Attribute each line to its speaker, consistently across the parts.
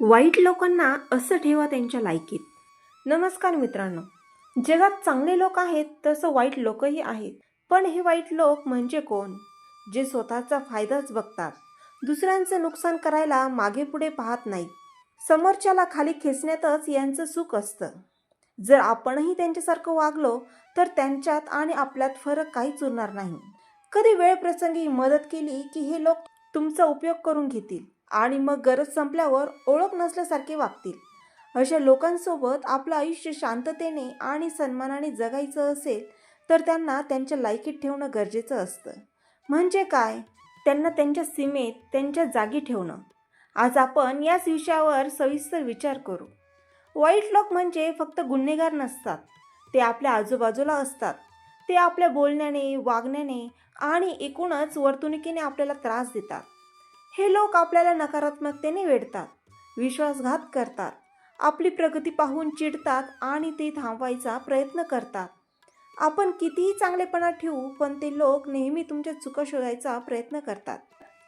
Speaker 1: वाईट लोकांना असं ठेवा त्यांच्या लायकीत. नमस्कार मित्रांनो. जगात चांगले लोक आहेत तसं वाईट लोकही आहेत. पण हे वाईट लोक म्हणजे कोण? जे स्वतःचा फायदाच बघतात. दुसऱ्यांचं नुकसान करायला मागे पुढे पाहत नाहीत. समोरच्याला खाली खेचण्यातच यांचं सुख असतं. जर आपणही त्यांच्यासारखं वागलो तर त्यांच्यात आणि आपल्यात फरक काहीच उरणार नाही. कधी वेळप्रसंगी मदत केली की हे लोक तुमचा उपयोग करून घेतील? आणि मग गरज संपल्यावर ओळख नसल्यासारखे वागतील. अशा लोकांसोबत आपलं आयुष्य शांततेने आणि सन्मानाने जगायचं असेल तर त्यांना त्यांच्या लायकीत ठेवणं गरजेचं असतं. म्हणजे काय? त्यांना त्यांच्या सीमेत त्यांच्या जागी ठेवणं. आज आपण याच विषयावर सविस्तर विचार करू. वाईट लोक म्हणजे फक्त गुन्हेगार नसतात. ते आपल्या आजूबाजूला असतात. ते आपल्या बोलण्याने वागण्याने आणि एकूणच वर्तणुकीने आपल्याला त्रास देतात. हे लोक आपल्याला नकारात्मकतेने वेढतात विश्वासघात करतात आपली प्रगती पाहून चिडतात आणि ते थांबवायचा प्रयत्न करतात. आपण कितीही चांगलेपणा ठेवू पण ते लोक नेहमी तुमच्या चुका शोधायचा प्रयत्न करतात.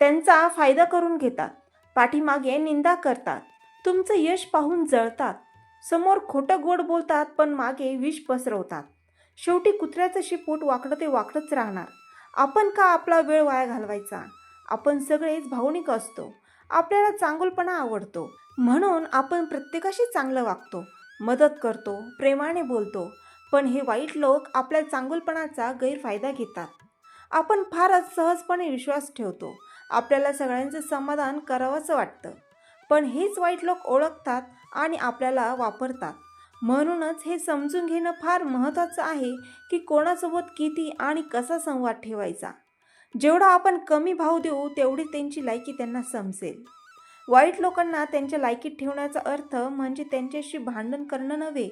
Speaker 1: त्यांचा फायदा करून घेतात पाठीमागे निंदा करतात तुमचं यश पाहून जळतात समोर खोटं गोड बोलतात पण मागे विष पसरवतात. शेवटी कुत्र्याचं शिपूट वाकडं ते वाकडंच राहणार. आपण का आपला वेळ वाया घालवायचा? आपण सगळेच भावनिक असतो. आपल्याला चांगुलपणा आवडतो. म्हणून आपण प्रत्येकाशी चांगलं वागतो. मदत करतो. प्रेमाने बोलतो. पण हे वाईट लोक आपल्या चांगुलपणाचा गैरफायदा घेतात. आपण फारच सहजपणे विश्वास ठेवतो. आपल्याला सगळ्यांचं समाधान करावंसं वाटतं. पण हेच वाईट लोक ओळखतात आणि आपल्याला वापरतात. म्हणूनच हे समजून घेणं फार महत्त्वाचं आहे की कोणासोबत किती आणि कसा संवाद ठेवायचा. जेवढा आपण कमी भाव देऊ तेवढी त्यांची लायकी त्यांना समजेल. वाईट लोकांना त्यांच्या लायकीत ठेवण्याचा अर्थ म्हणजे त्यांच्याशी भांडण करणं नव्हे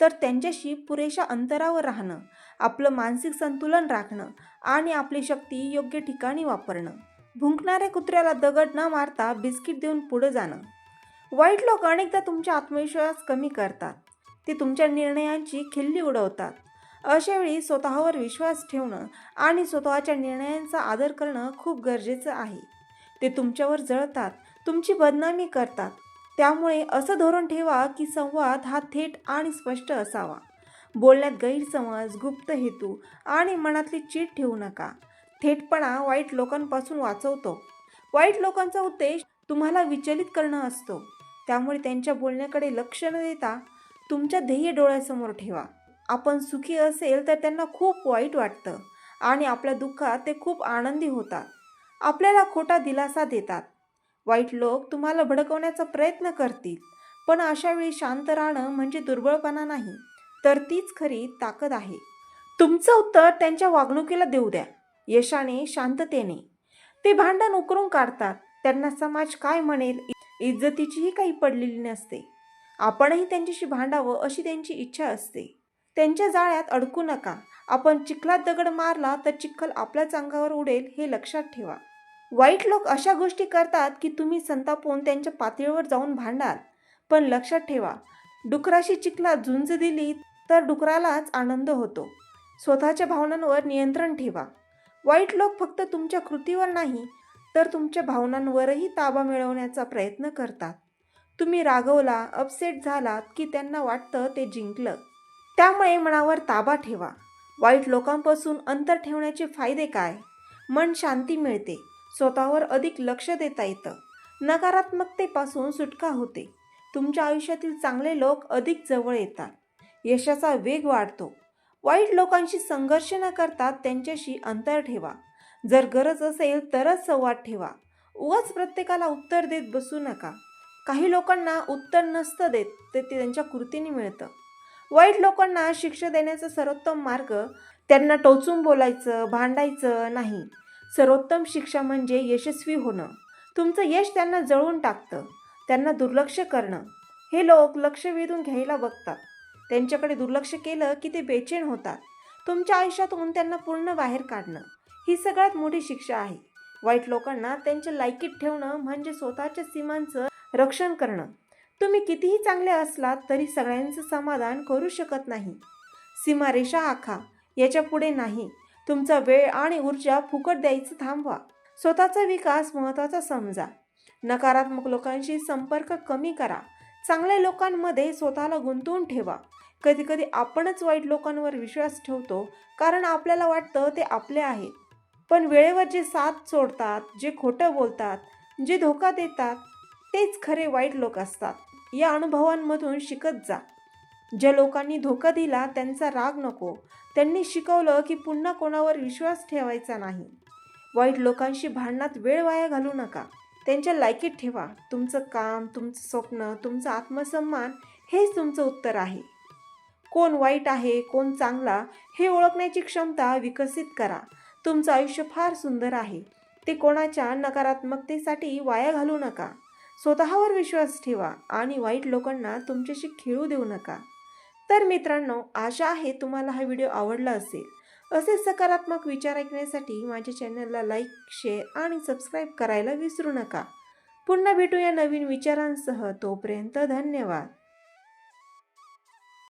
Speaker 1: तर त्यांच्याशी पुरेशा अंतरावर राहणं आपलं मानसिक संतुलन राखणं आणि आपली शक्ती योग्य ठिकाणी वापरणं. भुंकणाऱ्या कुत्र्याला दगड न मारता बिस्किट देऊन पुढं जाणं. वाईट लोक अनेकदा तुमचा आत्मविश्वास कमी करतात. ते तुमच्या निर्णयांची खिल्ली उडवतात. अशावेळी स्वतःवर विश्वास ठेवणं आणि स्वतःच्या निर्णयांचा आदर करणं खूप गरजेचं आहे. ते तुमच्यावर जळतात तुमची बदनामी करतात. त्यामुळे असं धोरण ठेवा की संवाद हा थेट आणि स्पष्ट असावा. बोलण्यात गैरसमज गुप्त हेतू आणि मनातली चीट ठेवू नका. थेटपणा वाईट लोकांपासून वाचवतो. वाईट लोकांचा उद्देश तुम्हाला विचलित करणं असतो. त्यामुळे त्यांच्या बोलण्याकडे लक्ष न देता तुमच्या ध्येय डोळ्यासमोर ठेवा. आपण सुखी असेल तर त्यांना खूप वाईट वाटतं आणि आपल्या दुःखात ते खूप आनंदी होतात. आपल्याला खोटा दिलासा देतात. वाईट लोक तुम्हाला भडकवण्याचा प्रयत्न करतील पण अशावेळी शांत राहणं म्हणजे दुर्बळपणा नाही तर तीच खरी ताकद आहे. तुमचं उत्तर त्यांच्या वागणुकीला देऊ द्या यशाने शांततेने. ते भांडण उकरून काढतात. त्यांना समाज काय म्हणेल? इज्जतीचीही काही पडलेली नसते. आपणही त्यांच्याशी भांडावं अशी त्यांची इच्छा असते. त्यांच्या जाळ्यात अडकू नका. आपण चिखलात दगड मारला तर चिखल आपल्याच अंगावर उडेल हे लक्षात ठेवा. वाईट लोक अशा गोष्टी करतात की तुम्ही संतापून त्यांच्या पातळीवर जाऊन भांडाल. पण लक्षात ठेवा डुकराशी चिखलात झुंज दिली तर डुकरालाच आनंद होतो. स्वतःच्या भावनांवर नियंत्रण ठेवा. वाईट लोक फक्त तुमच्या कृतीवर नाही तर तुमच्या भावनांवरही ताबा मिळवण्याचा प्रयत्न करतात. तुम्ही रागवला अपसेट झालात की त्यांना वाटतं ते जिंकलं. त्यामुळे मनावर ताबा ठेवा. वाईट लोकांपासून अंतर ठेवण्याचे फायदे काय? मन शांती मिळते. स्वतःवर अधिक लक्ष देता येतं. नकारात्मकतेपासून सुटका होते. तुमच्या आयुष्यातील चांगले लोक अधिक जवळ येतात. यशाचा वेग वाढतो. वाईट लोकांशी संघर्ष न करता त्यांच्याशी अंतर ठेवा. जर गरज असेल तरच संवाद ठेवा. उगाच प्रत्येकाला उत्तर देत बसू नका. काही लोकांना उत्तर नसतं देत ते ते त्यांच्या कृतीने मिळतं. वाईट लोकांना शिक्षा देण्याचा सर्वोत्तम मार्ग त्यांना टोचून बोलायचं भांडायचं नाही. सर्वोत्तम शिक्षा म्हणजे यशस्वी होणं. तुमचं यश त्यांना जळून टाकतं त्यांना दुर्लक्ष करणं. हे लोक लक्ष वेधून घ्यायला बघतात. त्यांच्याकडे दुर्लक्ष केलं की ते बेचैन होतात. तुमच्या आयुष्यातून त्यांना पूर्ण बाहेर काढणं. ही सगळ्यात मोठी शिक्षा आहे. वाईट लोकांना त्यांच्या लायकीत ठेवणं म्हणजे स्वतःच्या सीमांचं रक्षण करणं. तुम्ही कितीही चांगले असलात तरी सगळ्यांचं समाधान करू शकत नाही. सीमारेषा आखा. याच्यापुढे नाही. तुमचा वेळ आणि ऊर्जा फुकट द्यायचं थांबवा. स्वतःचा विकास महत्त्वाचा समजा. नकारात्मक लोकांशी संपर्क कमी करा. चांगल्या लोकांमध्ये स्वतःला गुंतवून ठेवा. कधीकधी आपणच वाईट लोकांवर विश्वास ठेवतो कारण आपल्याला वाटतं ते आपले आहेत पण वेळेवर जे साथ सोडतात जे खोटं बोलतात जे धोका देतात तेच खरे वाईट लोक असतात. या अनुभवांमधून शिकत जा. ज्या लोकांनी धोका दिला त्यांचा राग नको. त्यांनी शिकवलं की पुन्हा कोणावर विश्वास ठेवायचा नाही. वाईट लोकांशी भांडणात वेळ वाया घालू नका. त्यांच्या लायकीत ठेवा. तुमचं काम तुमचं स्वप्न तुमचं आत्मसन्मान हेच तुमचं उत्तर आहे. कोण वाईट आहे कोण चांगला हे ओळखण्याची क्षमता विकसित करा. तुमचं आयुष्य फार सुंदर आहे. ते कोणाच्या नकारात्मकतेसाठी वाया घालू नका. स्वतःवर विश्वास ठेवा आणि वाईट लोकांना तुमच्याशी खेळू देऊ नका. तर मित्रांनो आशा आहे तुम्हाला हा व्हिडिओ आवडला असेल. असे सकारात्मक विचार ऐकण्यासाठी माझ्या चॅनलला लाईक शेअर आणि सबस्क्राईब करायला विसरू नका. पुन्हा भेटूया नवीन विचारांसह. तोपर्यंत धन्यवाद.